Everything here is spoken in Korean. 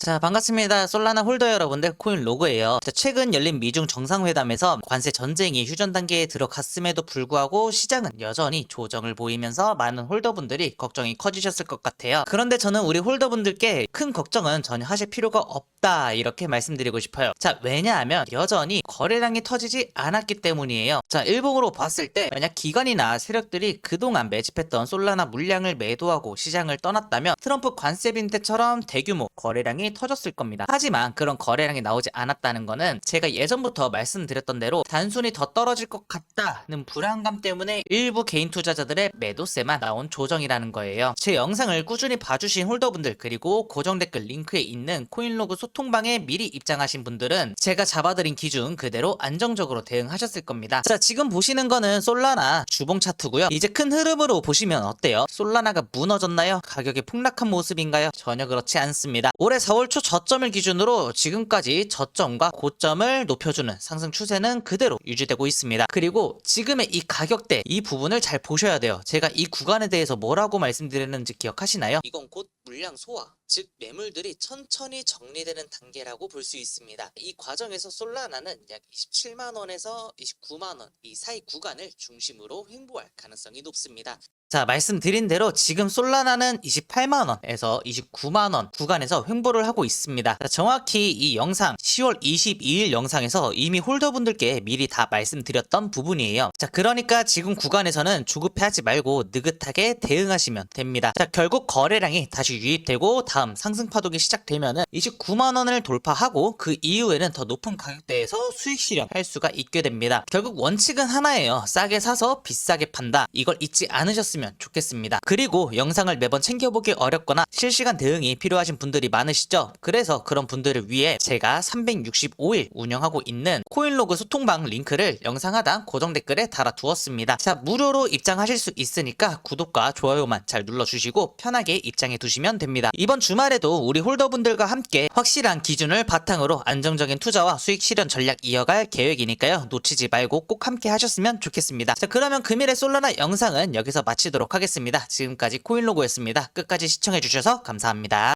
자, 반갑습니다. 솔라나 홀더 여러분들 코인 로그예요. 자, 최근 열린 미중 정상회담에서 관세 전쟁이 휴전 단계에 들어갔음에도 불구하고 시장은 여전히 조정을 보이면서 많은 홀더분들이 걱정이 커지셨을 것 같아요. 그런데 저는 우리 홀더분들께 큰 걱정은 전혀 하실 필요가 없다 이렇게 말씀드리고 싶어요. 자, 왜냐하면 여전히 거래량이 터지지 않았기 때문이에요. 자, 일봉으로 봤을 때 만약 기관이나 세력들이 그동안 매집했던 솔라나 물량을 매도하고 시장을 떠났다면 트럼프 관세 빈대처럼 대규모 거래량이 터졌을 겁니다. 하지만 그런 거래량이 나오지 않았다는 거는 제가 예전부터 말씀드렸던 대로 단순히 더 떨어질 것 같다는 불안감 때문에 일부 개인 투자자들의 매도세만 나온 조정이라는 거예요. 제 영상을 꾸준히 봐주신 홀더분들 그리고 고정 댓글 링크에 있는 코인로그 소통방에 미리 입장하신 분들은 제가 잡아드린 기준 그대로 안정적으로 대응하셨을 겁니다. 자 지금 보시는 거는 솔라나 주봉 차트고요. 이제 큰 흐름으로 보시면 어때요? 솔라나가 무너졌나요? 가격이 폭락한 모습인가요? 전혀 그렇지 않습니다. 올해 4월 초 저점을 기준으로 지금까지 저점과 고점을 높여주는 상승 추세는 그대로 유지되고 있습니다. 그리고 지금의 이 가격대 이 부분을 잘 보셔야 돼요. 제가 이 구간에 대해서 뭐라고 말씀드렸는지 기억하시나요? 이건 곧 물량 소화, 즉 매물들이 천천히 정리되는 단계라고 볼 수 있습니다. 이 과정에서 솔라나는 약 27만 원에서 29만 원 이 사이 구간을 중심으로 횡보할 가능성이 높습니다. 자, 말씀드린 대로 지금 솔라나는 28만원에서 29만원 구간에서 횡보를 하고 있습니다. 자, 정확히 이 영상 10월 22일 영상에서 이미 홀더분들께 미리 다 말씀드렸던 부분이에요. 자, 그러니까 지금 구간에서는 조급해하지 말고 느긋하게 대응하시면 됩니다. 자, 결국 거래량이 다시 유입되고 다음 상승 파동이 시작되면은 29만 원을 돌파하고 그 이후에는 더 높은 가격대에서 수익 실현할 수가 있게 됩니다. 결국 원칙은 하나예요. 싸게 사서 비싸게 판다. 이걸 잊지 않으셨으면 좋겠습니다. 그리고 영상을 매번 챙겨보기 어렵거나 실시간 대응이 필요하신 분들이 많으시죠? 그래서 그런 분들을 위해 제가 365일 운영하고 있는 코인로그 소통방 링크를 영상 하단 고정 댓글에 달아두었습니다. 자, 무료로 입장하실 수 있으니까 구독과 좋아요만 잘 눌러주시고 편하게 입장해 두시면 됩니다. 이번 주말에도 우리 홀더분들과 함께 확실한 기준을 바탕으로 안정적인 투자와 수익 실현 전략 이어갈 계획이니까요. 놓치지 말고 꼭 함께 하셨으면 좋겠습니다. 자, 그러면 금일의 솔라나 영상은 여기서 마치도록 하겠습니다. 지금까지 코인로고였습니다. 끝까지 시청해주셔서 감사합니다.